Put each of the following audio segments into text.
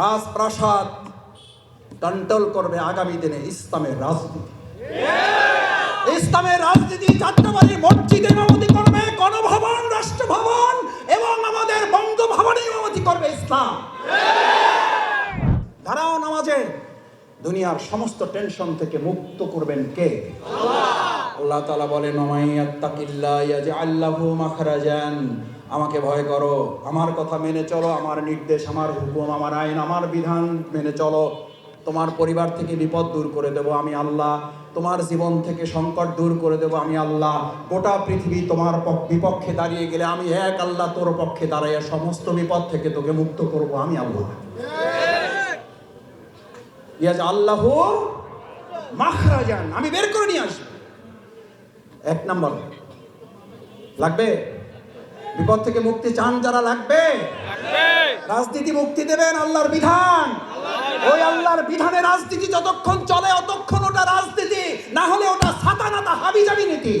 রাজপ্রাসাদ কন্ট্রোল করবে আগামী দিনে ইসলামের রাজনীতি। ইসলামের রাজনীতি যাত্রাবাড়ি মসজিদে ইমামতি করবে, গণভবন, রাষ্ট্রভবন এবং আমাদের বঙ্গভবনে ইমামতি করবে ইসলাম। দাঁড়াও নামাজে। দুনিয়ার সমস্ত টেনশন থেকে মুক্ত করবেন কে? আল্লাহ তালা বলেন আল্লাহু আমাকে ভয় করো, আমার কথা মেনে চলো, আমার নির্দেশ, আমার হুকুম, আমার আইন, আমার বিধান মেনে চলো। তোমার পরিবার থেকে বিপদ দূর করে দেব আমি আল্লাহ। তোমার জীবন থেকে সংকট দূর করে দেব আমি আল্লাহ। গোটা পৃথিবী তোমার পক- বিপক্ষে দাঁড়িয়ে গেলে আমি এক আল্লাহ তোর পক্ষে দাঁড়াইয়া সমস্ত বিপদ থেকে তোকে মুক্ত করব আমি আল্লাহ। ইয়াজ আল্লাহ মাখরাজান, আমি বের করে নিয়ে আসব। এক নম্বর। লাগবে? বিপদ থেকে মুক্তি চান যারা লাগবে। রাজনীতি মুক্তি দেবেন আল্লাহর বিধান। ওই আল্লাহর বিধানে রাজনীতি যতক্ষণ চলে অতক্ষণ ওটা রাজনীতি। না হলে ওটা সাতানাতা হাবি যাবি নীতি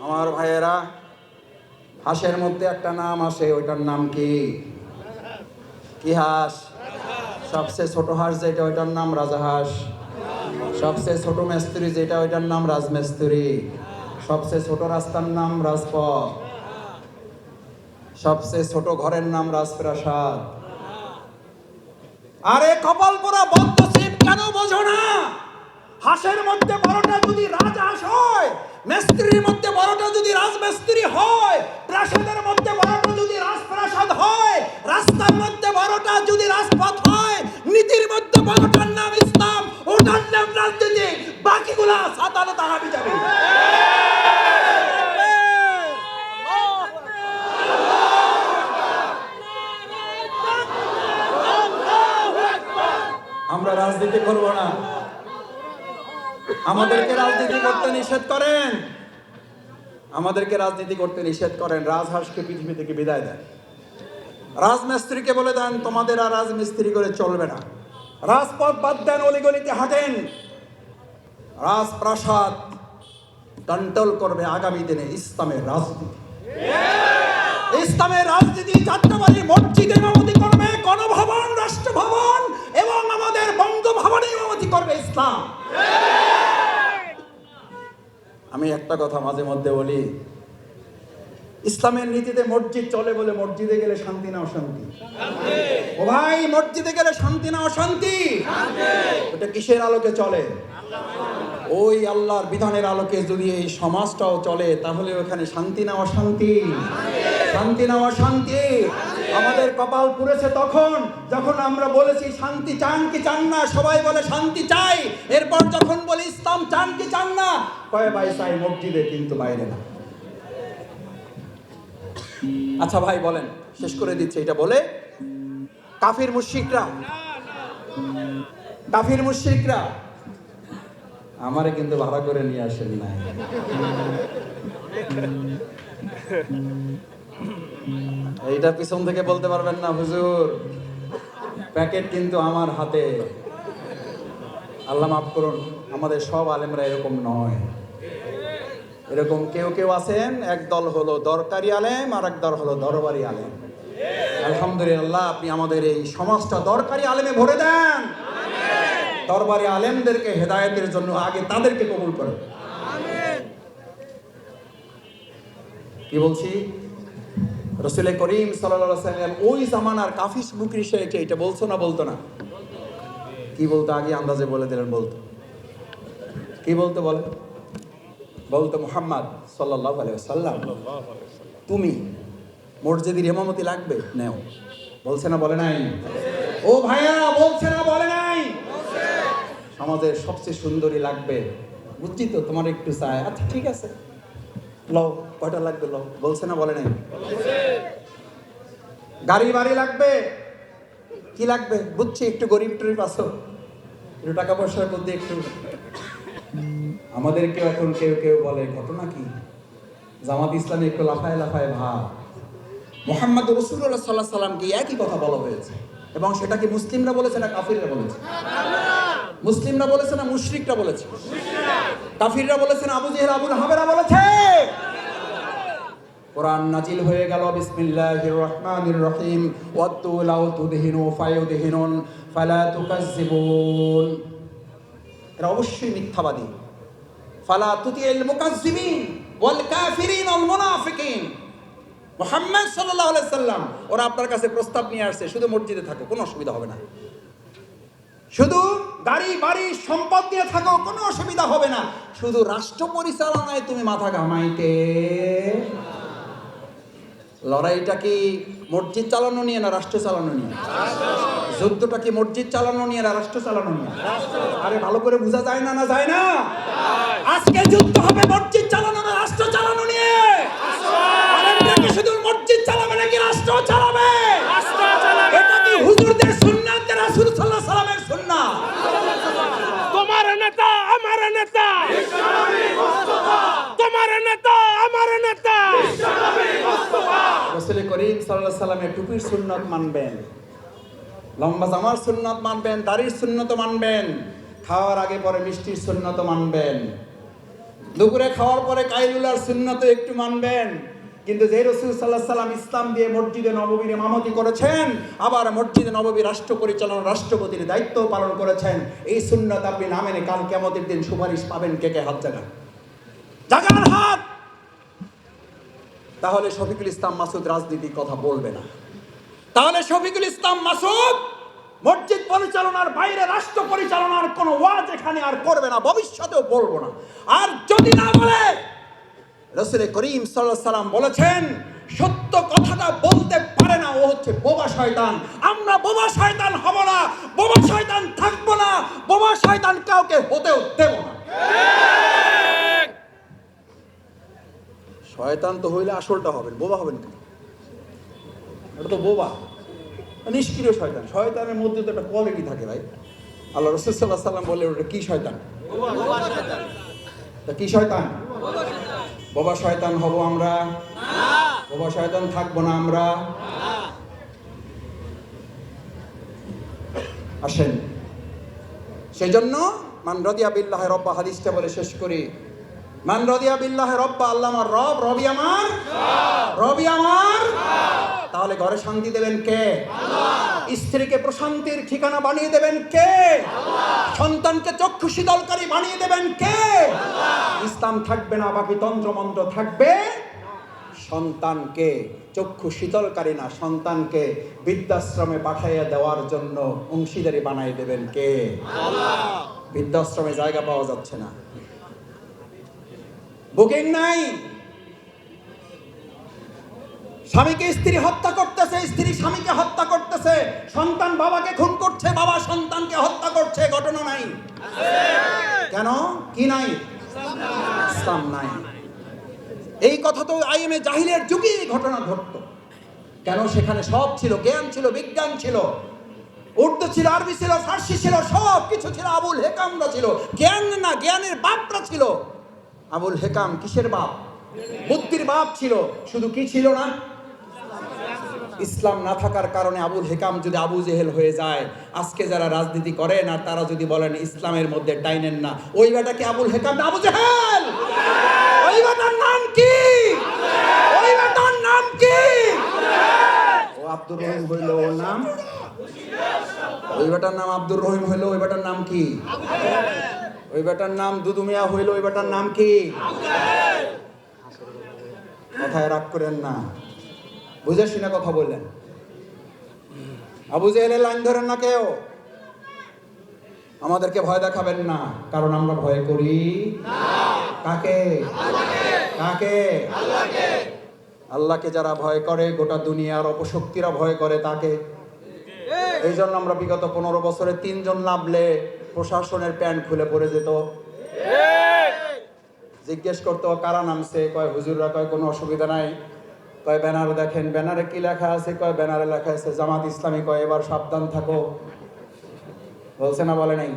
আমার ভাইয়েরা হাঁসের মধ্যে একটা নাম আসে ওইটার নাম কি? কি হাঁস? সবচেয়ে ছোট হাঁস যেটা ওইটার নাম রাজাহাঁস। সবচেয়ে ছোট মেস্তুরি যেটা, ওইটার নাম রাজমেস্তুরি। সবচেয়ে ছোট রাস্তার নাম রাজপথ। সবচেয়ে ছোট ঘরের নাম রাজপ্রাসাদ। আরে কপাল পোড়া বদ্ধ শিব কেন বোঝো না? হাঁসের মধ্যে বড়টা যদি রাজহাঁস হয়, মেস্ত্রির মধ্যে বড়টা যদি রাজমিস্ত্রি হয়, প্রাসাদের মধ্যে বড়টা যদি রাজপ্রাসাদ হয়, রাস্তার মধ্যে বড়টা যদি রাজপথ হয়, নীতির মধ্যে বড়টার বাকিগুলা সাতালে যাবে। আমরা রাজনীতি করব না। আমাদেরকে রাজনীতি করতে নিষেধ করেন। আমাদেরকে রাজনীতি করতে নিষেধ করেন। রাজহাঁসকে পৃথিবী থেকে বিদায় দেন। রাজমিস্ত্রিকে বলে দেন, তোমাদের আর রাজমিস্ত্রি করে চলবে না। রাজপথ বাদ দেন, অলিগলিতে হাঁটেন। রাজপ্রাসাদ কন্ট্রোল করবে আগামী দিনে ইসলামের রাজনীতি। ইসলামের রাজনীতি যাত্রাবাড়ি মসজিদে মেমতি করবে, গণভবন, রাষ্ট্রভবন এবং আমাদের বঙ্গভবনে মেমতি করবে ইসলাম। আমি একটা কথা মাঝে মধ্যে বলি ইসলামের নীতিতে মসজিদ চলে বলে মসজিদে গেলে শান্তি না অশান্তি? ও ভাই, মসজিদে গেলে শান্তি না অশান্তি? ওটা কিসের আলোকে চলে? ওই আল্লাহর বিধানের আলোকে যদি এই সমাজটাও চলে, তাহলে ওখানে শান্তি না অশান্তি? শান্তি না অশান্তি? আমাদের কপাল পুড়েছে তখন, যখন আমরা বলেছি শান্তি চান কি চান না, সবাই বলে শান্তি চাই। এরপর যখন বলি ইসলাম চান কি চান না, কয়ে ভাই, চাই মসজিদে, কিন্তু বাইরে না। আচ্ছা ভাই, বলেন, শেষ করে দিচ্ছে, এটা বলে। কাফির মুশরিকরা। কাফির মুশরিকরা। আমারে কিন্তু ভাড়া করে নিয়ে আসেন নাই। এইটা পিছন থেকে বলতে পারবেন না, হুজুর। প্যাকেট কিন্তু আমার হাতে। আল্লাহ মাফ করুন, আমাদের সব আলেমরা এরকম নয়। এরকম কেউ কেউ আছেন, এক দল হলো দরকারি আলেম আর এক দল হলো দরবারি আলেম। আলহামদুলিল্লাহ, আপনি আমাদের এই সমাজটা দরকারি আলেমে ভরে দেন। দরবারি আলেমদেরকে হেদায়েতের জন্য আগে তাদেরকে কবুল করেন। কি বলছি? রসুল করিম সাল্লাম ওই জামানার কাফিস বুকরি শেখে এটা বলছো না বলতো না? কি বলতো? আগে আন্দাজে বলে দিলেন বলতো। কি বলতো বলে বলতো মোহাম্মদ সাল্লাহ সাল্লাম তুমি মসজিদের হেমামতি লাগবে? নেও। বলছে না, বলে নাই। ও ভাইয়া, বলছে না, বলে নাই। সমাজের সবচেয়ে সুন্দরী লাগবে। বুঝছি তো, তোমার একটু চাই আচ্ছা ঠিক আছে। লও, কয়টা লাগবে লও? বলছে না, বলে নাই। গাড়ি বাড়ি লাগবে? কি লাগবে? বুঝছি, একটু গরিব টরিব আসো একটু টাকা পয়সার মধ্যে একটু আমাদের কেউ এখন কেউ কেউ বলে, ঘটনা কি? জামাত ইসলামে একটু লাফায় লাফায় ভাব। মোহাম্মদ রসুল্লাহ সাল্লাহ সাল্লামকে একই কথা বলা হয়েছে এবং সেটা কি মুসলিমরা বলেছে না কাফিররা বলেছে? মুসলিমরা বলেছে না মুশরিকরা বলেছে? কাফিররা বলেছে না আবু জেহেল আবুল হাবেরা বলেছে? কোরআন নাজিল হয়ে গেল, বিসমিল্লাহির রহমানির রহিম। ওয়াত্তু লাউ তুদহিনু ফায়ুদহিনুন, ফালা তুকাজ্জিবুন। এরা অবশ্যই মিথ্যাবাদী। ফালা তুতিল মুকাজ্জিবিন ওয়াল মুহাম্মদ সাল্লাল্লাহু সাল্লাম, ওরা আপনার কাছে প্রস্তাব নিয়ে আসছে, শুধু মসজিদে থাকো, কোনো অসুবিধা হবে না। শুধু গাড়ি, বাড়ি, সম্পদ দিয়ে থাকো, কোনো অসুবিধা হবে না। শুধু রাষ্ট্র পরিচালনায় তুমি মাথা ঘামাইতে। লড়াইটা কি মসজিদ চালানো নিয়ে না রাষ্ট্র চালানো নিয়ে? যুদ্ধটা কি মসজিদ চালানো নিয়ে না রাষ্ট্র চালানো নিয়ে? আরে ভালো করে বোঝা যায় না না যায় না? আজকে যুদ্ধ হবে মসজিদ চালানো না রাষ্ট্র চালানো নিয়ে। শুধু মসজিদ চালাবে নাকি রাষ্ট্র চালাবে? এটা কি হুজুরদের সুন্নাত রাসূল সাল্লাল্লাহু আলাইহি সাল্লামের সুন্নাত? তোমার নেতা আমার নেতা। তোমার নেতা আমার নেতা। রসুল করিম সাল্লাল্লাহু সাল্লামের টুপির সুন্নত মানবেন লম্বা জামার সুন্নত মানবেন দাড়ির সুন্নত মানবেন খাওয়ার আগে পরে মিষ্টির সুন্নত মানবেন। দুপুরে খাওয়ার পরে কাইলুলার সুন্নত একটু মানবেন। কিন্তু যে রসুল সাল্লাহ সাল্লাম ইসলাম দিয়ে মসজিদে নববীর ইমামতি করেছেন, আবার মসজিদে নববী রাষ্ট্র পরিচালনা রাষ্ট্রপতির দায়িত্ব পালন করেছেন, এই সুন্নত আপনি না মেনে কাল কেমতের দিন সুপারিশ পাবেন কে কে হাত জাগান। জাগান হাত! তাহলে শফিকুল ইসলাম মাসুদ রাজনীতির কথা বলবে না। তাহলে শফিকুল ইসলাম মাসুদ মসজিদ পরিচালনার বাইরে রাষ্ট্র পরিচালনার কোনো ওয়াজ এখানে আর করবে না, ভবিষ্যতেও বলব না। আর যদি না বলে, রসুল করিম সাল্লাহ সাল্লাম বলেছেন, সত্য কথাটা বলতে পারে না, ও হচ্ছে বোবা শয়তান। আমরা বোবা শয়তান হব না, বোবা শয়তান থাকব না, বোবা শয়তান কাউকে হতেও দেব না। শয়তান তো হইলে আসলটা হবেন, বোবা হবেন এটা তো বোবা। নিষ্ক্রিয় শয়তান। শয়তানের মধ্যে তো একটা কোয়ালিটি থাকে ভাই। আল্লাহ রসুল্লাহ সাল্লাম বললেন ওটা কি শয়তান? তা কি শয়তান? বোবা শয়তান হব আমরা। বোবা শয়তান থাকব না আমরা। আসেন। সেই জন্য মান রদিয়া বিল্লাহ রব্বা, হাদিসটা বলে শেষ করি। মান রদিয়া বিল্লাহ রব্বা, আল্লাহ আমার রব, রবি আমার? রবি আমার? তাহলে ঘরে শান্তি দেবেন কে? স্ত্রীকে প্রশান্তির ঠিকানা বানিয়ে দেবেন কে? সন্তানকে চক্ষু শীতলকারী বানিয়ে দেবেন কে? ইসলাম থাকবে না বাকি তন্ত্রমন্ত্র থাকবে সন্তানকে চক্ষু শীতলকারী না সন্তানকে বৃদ্ধাশ্রমে পাঠাইয়া দেওয়ার জন্য অংশীদারি বানাই দেবেন কে? বৃদ্ধাশ্রমে জায়গা পাওয়া যাচ্ছে না। বুকিং নাই। স্বামীকে স্ত্রী হত্যা করতেছে, স্ত্রী স্বামীকে হত্যা করতেছে, সন্তান বাবাকে খুন করছে, বাবা সন্তানকে হত্যা করছে, ঘটনা নাই। কেন? কি নাই? ইসলাম নাই। এই কথা তো আইএমএ জাহিলের যুগে ঘটনা ঘটতো। কেন? সেখানে সব ছিল, জ্ঞান ছিল, বিজ্ঞান ছিল। উর্দু ছিল, আরবি ছিল, ফার্সি ছিল, সব কিছু ছিল। আবুল হেকামরা ছিল। জ্ঞান না, জ্ঞানের বাপরা ছিল। আবুল হেকাম, কিসের বাপ? বুদ্ধির বাপ ছিল। শুধু কি ছিল না? ইসলাম না থাকার কারণে আবুল হেকাম যদি আবু জেহেল হয়ে যায়, আজকে যারা রাজনীতি করেন আর তারা যদি বলেন ইসলামের মধ্যে টাইনেন না, ওই বেটাকে আবুল হেকাম আবু জেহেল! ওই বেটার নাম কি? ওই বেটার নাম কি? ও আব্দুর রহিম হইল ওর নাম? ওই বেটার নাম আব্দুর রহিম হইল, ওই বেটার নাম কি? ওই বেটার নাম দুদুমিয়া হইল, ওই বেটার নাম কি? কথায় রাগ করেন না। বুঝে শুনে কথা বললেন। আবু জেহেলের লাইন ধরেন না কেউ? আমাদেরকে ভয় দেখাবেন না, কারণ আমরা ভয় করি। কাকে? কাকে? আল্লাহকে যারা ভয় করে, গোটা দুনিয়ার অপশক্তিরা ভয় করে তাকে। এই জন্য আমরা বিগত পনেরো বছরে তিনজন নামলে প্রশাসনের প্যান্ট খুলে পড়ে যেত। জিজ্ঞেস করতো, কারা নামছে? কয় হুজুররা, কয় কোনো অসুবিধা নাই? কয় ব্যানার দেখেন ব্যানারে কি লেখা আছে কয় ব্যানারে লেখা আছে জামাত ইসলামী কয় এবার সাবধান থাকো। বলছে না বলে নাই?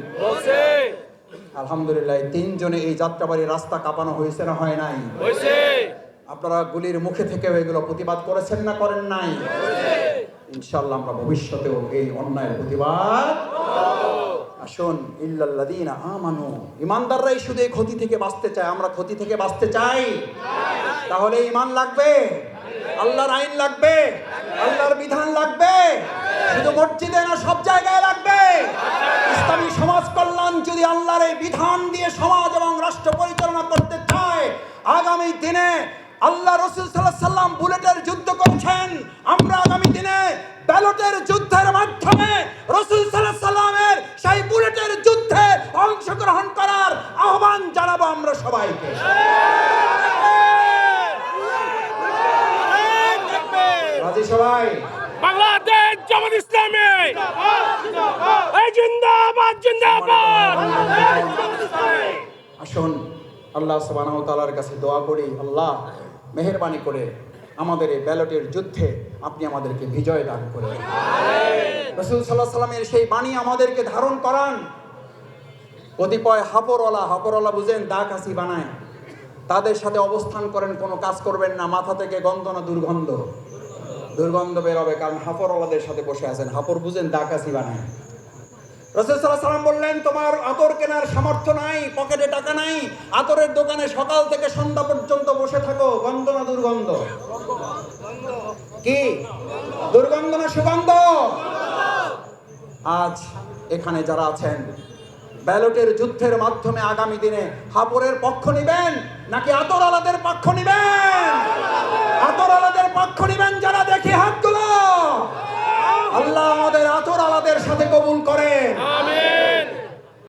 আলহামদুলিল্লাহ তিনজনে এই যাত্রাবাড়ি রাস্তা কাঁপানো হয়েছে না হয় নাই? আপনারা গুলির মুখে থেকেও এগুলো প্রতিবাদ করেছেন না করেন নাই? ইনশাল্লাহ আমরা ভবিষ্যতেও এই অন্যায়ের প্রতিবাদ আসুন ইল্লাল্লাযীনা আমানু। ইমানদাররাই শুধু এই ক্ষতি থেকে বাঁচতে চায় আমরা ক্ষতি থেকে বাঁচতে চাই। তাহলে ইমান লাগবে? আল্লাহর আইন লাগবে, আল্লাহর বিধান লাগবে, শুধু মসজিদে না, সব জায়গায় লাগবে। ইসলামী সমাজ কল্যাণ যদি আল্লাহর এই বিধান দিয়ে সমাজ এবং রাষ্ট্র পরিচালনা করতে চায়, আগামী দিনে আল্লাহ রসুল সাল্লাহ সাল্লাম বুলেটের যুদ্ধ করছেন। আমরা আগামী দিনে ব্যালটের যুদ্ধের মাধ্যমে রসুল সাল্লাহ সাল্লামের সেই বুলেটের যুদ্ধে অংশগ্রহণ করার আহ্বান জানাব আমরা সবাইকে। রাজি সবাই? বাংলাদেশ জামাত ইসলামী। এই জিন্দাবাদ জিন্দাবাদ। আসুন আল্লাহ সুবহানাহু তাআলার কাছে দোয়া করি। আল্লাহ মেহেরবানি করে আমাদের এই ব্যালটের যুদ্ধে আপনি আমাদেরকে বিজয় দান করে রসুল সাল্লাহ সাল্লামের সেই বাণী আমাদেরকে ধারণ করান। কতিপয় হাপরওয়ালা হাপরওয়ালা বুঝেন দা কাশি বানায়। তাদের সাথে অবস্থান করেন কোনো কাজ করবেন না মাথা থেকে গন্ধ না দুর্গন্ধ। দুর্গন্ধ বেরোবে কারণ হাপরওয়ালাদের সাথে বসে আছেন। হাপর বুঝেন রসুল সাল্লাহ সাল্লাম বললেন, তোমার আতর কেনার সামর্থ্য নাই, পকেটে টাকা নাই। আতরের দোকানে সকাল থেকে সন্ধ্যা পর্যন্ত বসে থাকো। গন্ধ না দুর্গন্ধ? কি? দুর্গন্ধ না সুগন্ধ? আজ এখানে যারা আছেন, ব্যালটের যুদ্ধের মাধ্যমে আগামী দিনে হাপুরের পক্ষ নিবেন, নাকি আতর আলাদের পক্ষ নিবেন? আতর আলাদের পক্ষ নিবেন রেখে হাত তোলা। আল্লাহ আমাদের আতর আলাদের সাথে কবুল করেন। আমিন।